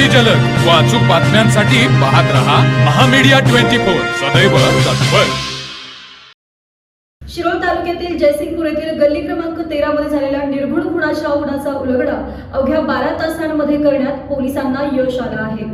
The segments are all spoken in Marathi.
अति जलद. व अचूक बातम्यांसाठी पाहत रहा महामीडिया ट्वेंटी फोर. सदैव तत्पर. शिरोळ तालुक्यातील जयसिंगपूर येथील गल्ली क्रमांक तेरा मध्ये झालेल्या निर्घुण खुणाच्या उडाचा उलगडा अवघ्या बारा तासांमध्ये करण्यात पोलिसांना यश आलं आहे.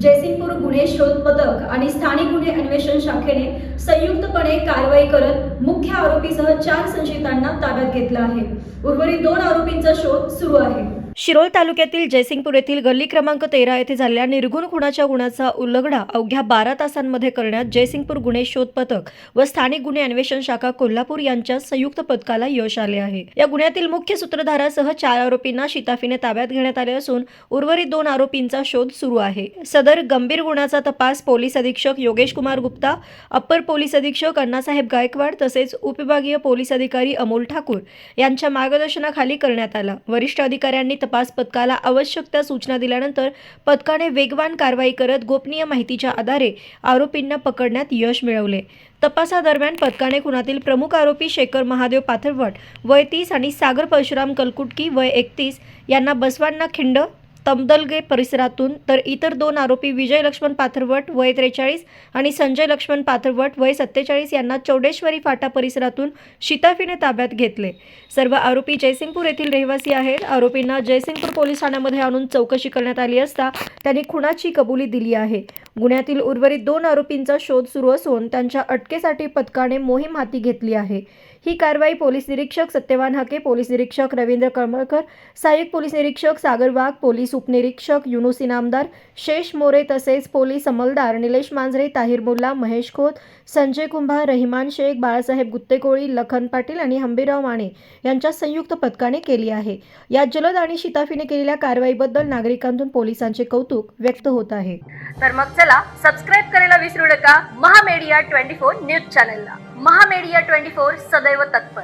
जयसिंगपूर गुन्हे शोध पथक आणि स्थानिक गुन्हे अन्वेषण शाखेने संयुक्तपणे कारवाई करत मुख्य आरोपीसह चार संशयितांना ताब्यात घेतलं आहे. उर्वरित दोन आरोपींचा शोध सुरू आहे. शिरोळ तालुक्यातील जयसिंगपूर येथील गल्ली क्रमांक तेरा येथे झालेल्या निर्गुण खुणाच्या गुणाचा उल्लगडा अवघ्या बारा तासांमध्ये करण्यात जयसिंगपूर गुन्हे शोध पथक व स्थानिक गुन्हे अन्वेषण शाखा कोल्हापूर यांच्या संयुक्त पथकाला यश आले आहे. या गुन्ह्यातील मुख्य सूत्रधारासह चार आरोपींना शिताफीने ताब्यात घेण्यात आले असून उर्वरित दोन आरोपींचा शोध सुरू आहे. सदर गंभीर गुन्ह्याचा तपास पोलीस अधीक्षक योगेश कुमार गुप्ता अप्पर पोलीस अधीक्षक अण्णासाहेब गायकवाड तसेच उपविभागीय पोलीस अधिकारी अमोल ठाकूर यांच्या मार्गदर्शनाखाली करण्यात आला. वरिष्ठ अधिकाऱ्यांनी तपास पथकाला आवश्यक त्या सूचना दिल्यानंतर पथकाने वेगवान कारवाई करत गोपनीय माहितीच्या आधारे आरोपींना पकडण्यात यश मिळवले. तपासादरम्यान पथकाने खुनातील प्रमुख आरोपी शेखर महादेव पाथरवट वय तीस आणि सागर परशुराम कलकुटकी वय एकतीस यांना बसवांना खिंड तमदलगे परिसरातून तर इतर दोन आरोपी विजय लक्ष्मण पाथरवट वय त्रेचाळीस आणि संजय लक्ष्मण पाथरवट वय सत्तेचाळीस यांना चौडेश्वरी फाटा परिसरातून शिताफीने ताब्यात घेतले. सर्व आरोपी जयसिंगपूर येथील रहिवासी आहेत. आरोपींना जयसिंगपूर पोलीस ठाण्यामध्ये आणून चौकशी करण्यात आली असता त्यांनी खुनाची कबुली दिली आहे. गुन्ह्यातील उर्वरित दोन आरोपींचा शोध सुरू असून त्यांच्या अटकेसाठी पथकाने मोहीम हाती घेतली आहे. ही कारवाई पोलीस निरीक्षक सत्यवान हके पोलीस निरीक्षक रवींद्र कळमळकर सहाय्यक पोलीस निरीक्षक सागर वाघ पोलीस उपनिरीक्षक युनुस इनामदार शेष मोरे तसेच पोलीस अंमलदार निलेश मांजरे ताहिर मुल्ला महेश खोत संजय कुंभार रहिमान शेख बाळासाहेब गुत्तेकोळी लखन पाटील आणि हंबीराव माने यांच्या संयुक्त पथकाने केली आहे. या जलद आणि शिताफीने केलेल्या कारवाईबद्दल नागरिकांतून पोलिसांचे कौतुक व्यक्त होत आहे. तर मग चला सबस्क्राईब करायला विसरू नका. महामेडिया ट्वेंटी फोर न्यूज चॅनलला. महामेडिया ट्वेंटी फोर सदैव तत्पर.